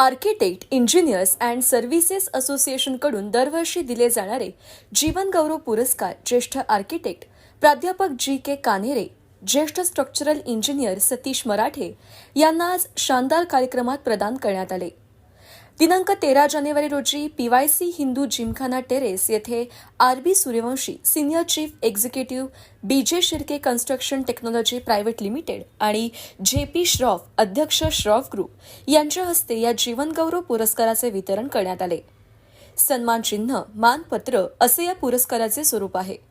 Architect engineers and services असोसिएशनकडून दरवर्षी दिले जाणारे जीवनगौरव पुरस्कार ज्येष्ठ आर्किटेक्ट प्राध्यापक जी के कानेरे ज्येष्ठ स्ट्रक्चरल इंजिनियर सतीश मराठे यांना आज शानदार कार्यक्रमात प्रदान करण्यात आले. दिनांक तेरा जानेवारी रोजी पीवायसी हिंदू जिमखाना टेरेस येथे R B Suryavanshi senior chief executive B J Shirke construction technology private limited आणि जे पी श्रॉफ अध्यक्ष श्रॉफ ग्रुप यांच्या हस्ते या जीवनगौरव पुरस्काराचे वितरण करण्यात आले. सन्मान चिन्ह मानपत्र असे या पुरस्काराचे स्वरूप आहे.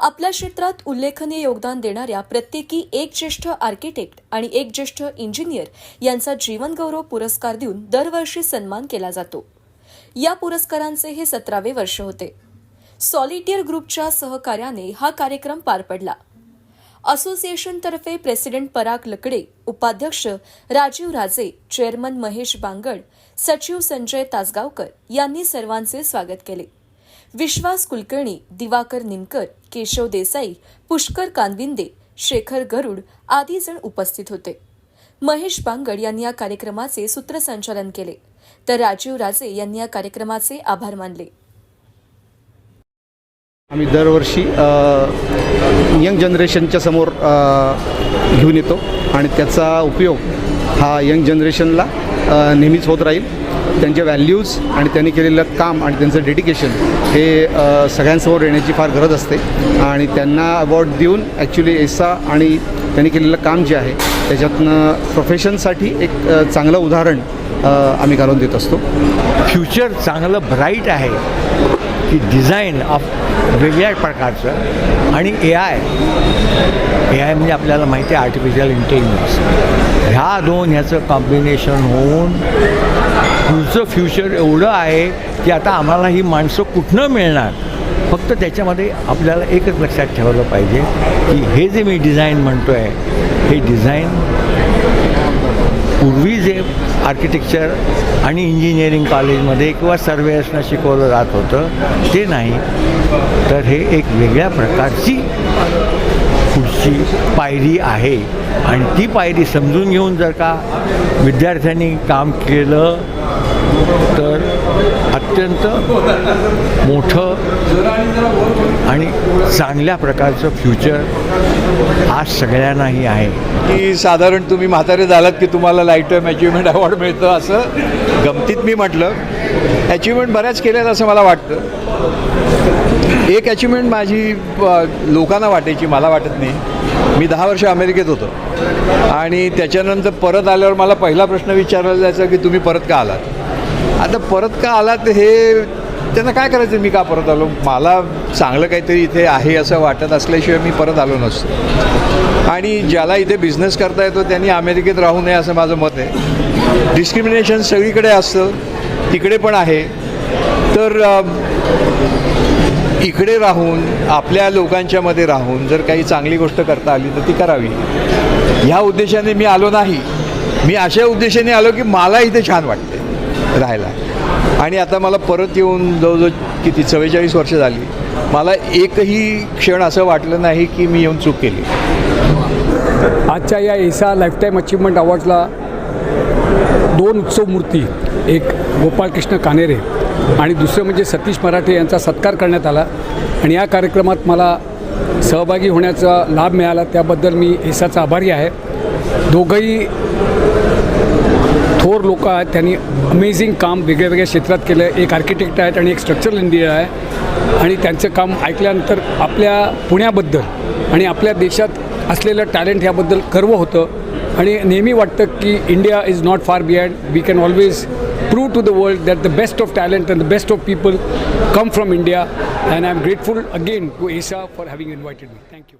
आपल्या क्षेत्रात उल्लेखनीय योगदान देणाऱ्या प्रत्येकी एक ज्येष्ठ आर्किटेक्ट आणि एक ज्येष्ठ इंजिनियर यांचा जीवनगौरव पुरस्कार देऊन दरवर्षी सन्मान केला जातो. या पुरस्कारांचे हे सतरावे वर्ष होते. सॉलिटियर ग्रुपच्या सहकार्याने हा कार्यक्रम पार पडला. असोसिएशनतर्फे प्रेसिडेंट पराग लकडे उपाध्यक्ष राजीव राजे चेअरमन महेश बांगड सचिव संजय तासगावकर यांनी सर्वांचे स्वागत केले. विश्वास कुलकर्णी दिवाकर निमकर केशव देसाई पुष्कर कानविंदे शेखर गरुड आदी जण उपस्थित होते. महेश बांगड यांनी या कार्यक्रमाचे सूत्रसंचालन केले. तर राजीव राजे यांनी या कार्यक्रमाचे आभार मानले. आम्ही दरवर्षी यंग जनरेशनच्या समोर घेऊन येतो आणि त्याचा उपयोग हा यंग जनरेशनला नेहमीच होत राहील. त्यांचे व्हॅल्यूज आणि त्यांनी केलेलं काम आणि त्यांचं डेडिकेशन हे सगळ्यांसमोर येण्याची फार गरज असते. आणि त्यांना अवॉर्ड देऊन ॲक्च्युली एसा आणि त्यांनी केलेलं काम जे आहे त्याच्यातनं प्रोफेशनसाठी एक चांगलं उदाहरण आम्ही घालून देत असतो. फ्युचर चांगलं ब्राईट आहे की डिझाईन ऑफ वेगळ्या प्रकारचं आणि ए आय ए आय म्हणजे आपल्याला माहिती आहे आर्टिफिशियल इंटेलिजन्स ह्या दोन ह्याचं कॉम्बिनेशन होऊन पुढचं फ्युचर एवढं आहे की आता आम्हाला ही माणसं कुठनं मिळणार? फक्त त्याच्यामध्ये आपल्याला एकच लक्षात ठेवलं पाहिजे की हे जे मी डिझाईन म्हणतो आहे हे डिझाईन पूर्वी जे आर्किटेक्चर आणि इंजिनिअरिंग कॉलेजमध्ये किंवा सर्वेअर्सना शिकवलं जात होतं ते नाही. तर हे एक वेगळ्या प्रकारची पुढची पायरी आहे. आणि ती पायरी समजून घेऊन जर का विद्यार्थ्यांनी काम केलं तर अत्यंत मोठं आणि चांगल्या प्रकारचं फ्युचर आज सगळ्यांनाही आहे. की साधारण तुम्ही म्हातारे झालात की तुम्हाला लाईफ टाईम अचिव्हमेंट अवॉर्ड मिळतं असं गमतीत मी म्हटलं. अचिव्हमेंट बऱ्याच केल्यात असं मला वाटतं. एक अचिव्हमेंट माझी लोकांना वाटायची मला वाटत नाही. मी दहा वर्ष अमेरिकेत होतो. आणि त्याच्यानंतर परत आल्यावर मला पहिला प्रश्न विचारला जायचा की तुम्ही परत का आलात? आता परत का आलात हे त्यांना काय करायचं मी का परत आलो? मला चांगलं काहीतरी इथे आहे असं वाटत असल्याशिवाय मी परत आलो नसतो. आणि ज्याला इथे बिझनेस करता येतो त्यांनी अमेरिकेत राहू नये असं माझं मत आहे. डिस्क्रिमिनेशन सगळीकडे असतं तिकडे पण आहे. तर इकडे राहून आपल्या लोकांच्यामध्ये राहून जर काही चांगली गोष्ट करता आली तर ती करावी. ह्या उद्देशाने मी आलो नाही. मी अशा उद्देशाने आलो की मला इथे छान वाटते राहायला. आणि आता मला परत येऊन जवळजवळ किती चव्वेचाळीस वर्ष झाली मला एकही क्षण असं वाटलं नाही की मी येऊन चूक केली. आजच्या या एसा लाईफटाईम अचीवमेंट अवॉर्डला दोन उत्सव मूर्ती एक गोपाळकृष्ण कानेरे आणि दुसरं म्हणजे सतीश मराठे यांचा सत्कार करण्यात आला. आणि या कार्यक्रमात मला सहभागी होण्याचा लाभ मिळाला त्याबद्दल मी एसाचा आभारी आहे. दोघंही थोर लोक आहेत त्यांनी अमेझिंग काम वेगळ्या वेगळ्या क्षेत्रात केलं आहे एक आर्किटेक्ट आहेत आणि एक स्ट्रक्चरल इंजिनियर आहे. आणि त्यांचं काम ऐकल्यानंतर आपल्या पुण्याबद्दल आणि आपल्या देशात असलेलं टॅलेंट ह्याबद्दल गर्व होतं. आणि नेहमी वाटतं की India is not far behind we can always prove to the world that the best of talent and the best of people come from India and I am grateful again to ESA for having invited me thank you